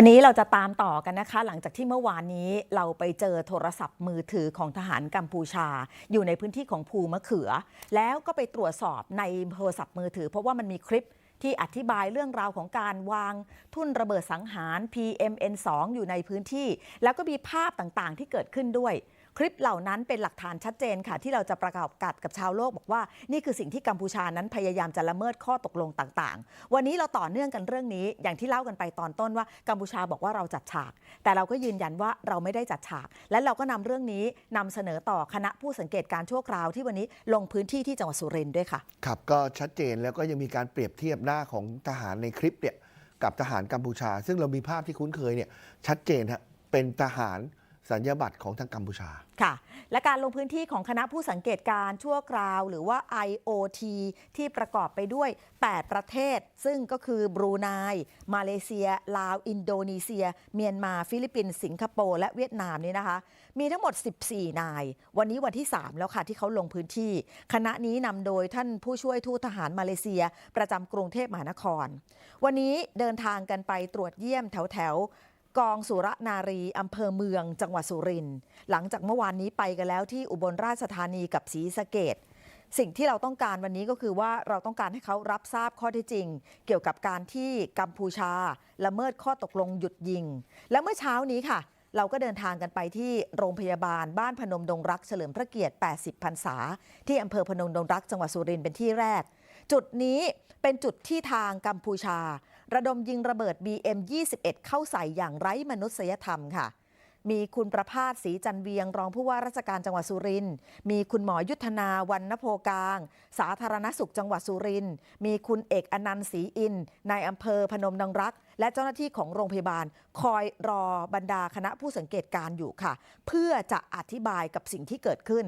วันนี้เราจะตามต่อกันนะคะ หลังจากที่เมื่อวานนี้เราไปเจอโทรศัพท์มือถือของทหารกัมพูชา อยู่ในพื้นที่ของภูมะเขือ แล้วก็ไปตรวจสอบในโทรศัพท์มือถือ เพราะว่ามันมีคลิปที่อธิบายเรื่องราวของการวางทุ่นระเบิดสังหาร PMN2 อยู่ในพื้นที่ แล้วก็มีภาพต่างๆ ที่เกิดขึ้นด้วย คลิปเหล่านั้นเป็นหลักฐานชัดเจนค่ะ ที่เราจะประกาศกัดกับชาวโลกบอกว่านี่คือสิ่งที่กัมพูชานั้นพยายามจะละเมิดข้อตกลงต่างๆ วันนี้เราต่อเนื่องกันเรื่องนี้ อย่างที่เล่ากันไปตอนต้นว่ากัมพูชาบอกว่าเราจัดฉาก แต่เราก็ยืนยันว่าเราไม่ได้จัดฉาก และเราก็นำเรื่องนี้นำเสนอต่อคณะผู้สังเกตการณ์ชั่วคราวที่วันนี้ลงพื้นที่ที่จังหวัดสุรินทร์ด้วยค่ะครับก็ชัดเจนแล้วก็ยังมีการเปรียบเทียบหน้าของทหารในคลิปเนี่ยกับทหารกัมพูชา ซึ่งเรามีภาพที่คุ้นเคยเนี่ยชัดเจนฮะเป็นทหาร สัญญาบัตรของทางกัมพูชา ค่ะ และการลงพื้นที่ของคณะผู้สังเกตการชั่วคราว หรือว่า IOT ที่ประกอบไปด้วย 8 ประเทศ ซึ่งก็คือบรูไน มาเลเซีย ลาว อินโดนีเซีย เมียนมา ฟิลิปปินส์ สิงคโปร์ และเวียดนามนี่นะคะ มีทั้งหมด 14 นาย วันนี้วันที่ 3 แล้วค่ะ ที่เขาลงพื้นที่ คณะนี้นำโดยท่านผู้ช่วยทูตทหารมาเลเซีย ประจำกรุงเทพมหานคร วันนี้เดินทางกันไปตรวจเยี่ยมแถวแถว กองสุรนารีอำเภอเมือง จังหวัดสุรินทร์หลังจากเมื่อวานนี้ไปกันแล้วที่อุบลราชธานีกับศรีสะเกดสิ่งที่เราต้องการวันนี้ก็คือว่าเราต้องการให้เขารับทราบข้อเท็จจริง เกี่ยวกับการที่กัมพูชา ละเมิดข้อตกลงหยุดยิง และเมื่อเช้านี้ค่ะ เราก็เดินทางกันไปที่โรงพยาบาลบ้านพนมดงรักเฉลิมพระเกียรติ 80 พรรษา ที่อำเภอพนมดงรักจังหวัดสุรินทร์เป็นที่แรก จุดนี้เป็นจุดที่ทางกัมพูชา ระดมยิงระเบิด BM21 เข้าใส่อย่างไร้มนุษยธรรมค่ะ มีคุณประภาสศรีจันเวียง รองผู้ว่าราชการจังหวัดสุรินทร์ มีคุณหมอยุทธนาวันนโพกลาง สาธารณสุขจังหวัดสุรินทร์ มีคุณเอกอนันต์ศรีอินนายอำเภอพนมดงรัก และเจ้าหน้าที่ของโรงพยาบาล คอยรอบรรดาคณะผู้สังเกตการ์อยู่ค่ะ เพื่อจะอธิบายกับสิ่งที่เกิดขึ้น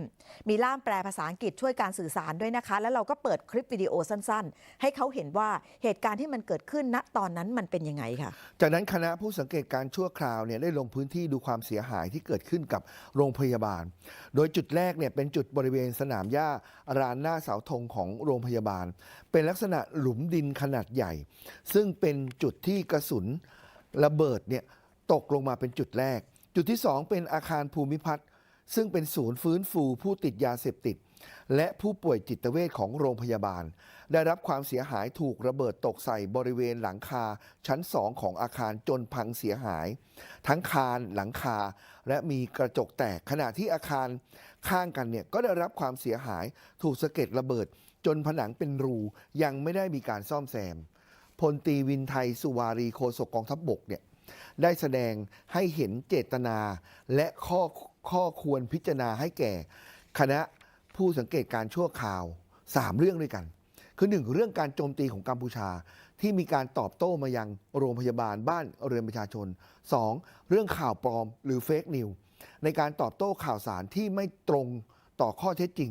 มีล่ามแปลภาษาอังกฤษช่วยการสื่อสารด้วยนะคะ แล้วเราก็เปิดคลิปวิดีโอสั้นๆ ให้เขาเห็นว่าเหตุการณ์ที่มันเกิดขึ้นณตอนนั้นมันเป็นยังไงค่ะจากนั้นคณะผู้สังเกตการ์ชั่วคราวเนี่ยได้ลงพื้นที่ดูความเสียหายที่เกิดขึ้นกับโรงพยาบาล โดยจุดแรกเนี่ยเป็นจุดบริเวณสนามหญ้ารานหน้าเสาธงของโรงพยาบาล เป็นลักษณะหลุมดินขนาดใหญ่ ซึ่งเป็นจุดที่กระสุนระเบิดเนี่ยตกลงมาเป็นจุดแรก จุดที่สองเป็นอาคารภูมิพัฒน์ซึ่งเป็นศูนย์ฟื้นฟูผู้ติดยาเสพติด และผู้ป่วยจิตเวชของโรงพยาบาล ได้รับความเสียหายถูกระเบิดตกใส่บริเวณหลังคาชั้นสองของอาคารจนพังเสียหาย ทั้งคานหลังคา และมีกระจกแตกขณะที่อาคารข้างกันเนี่ยก็ได้รับความเสียหายถูกสะเก็ดระเบิด จนผนังเป็นรูยังไม่ได้มีการซ่อมแซม พลตีวินไทยสุวารีโฆษกกองทัพบบกเนี่ยได้แสดงให้เห็นเจตนาและข้อข้อควรพิจารณาให้แก่ คณะผู้สังเกตการ์ชั่วคราว 3 เรื่องด้วยกัน คือ 1 เรื่องการโจมตีของกัมพูชาที่มีการตอบโต้มายังโรงพยาบาลบ้านเรือนประชาชน 2. เรื่องข่าวปลอมหรือเฟกนิวในการตอบโต้ข่าวสารที่ไม่ตรงต่อข้อเท็จจริง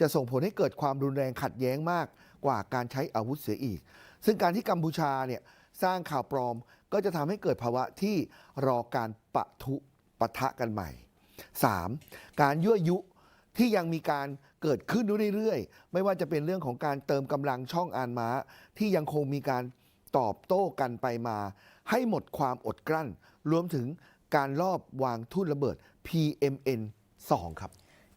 จะส่งผลให้เกิดความรุนแรงขัดแย้งมากกว่าการใช้อาวุธเสียอีก ซึ่งการที่กัมพูชาเนี่ยสร้างข่าวปลอมก็จะทำให้เกิดภาวะที่รอการปะทุปะทะกันใหม่ 3. การยั่วยุที่ยังมีการเกิดขึ้นเรื่อยๆ ไม่ว่าจะเป็นเรื่องของการเติมกำลังช่องอานม้า ที่ยังคงมีการตอบโต้กันไปมา ให้หมดความอดกลั้น รวมถึงการลอบวางทุ่นระเบิด PMN 2 ครับ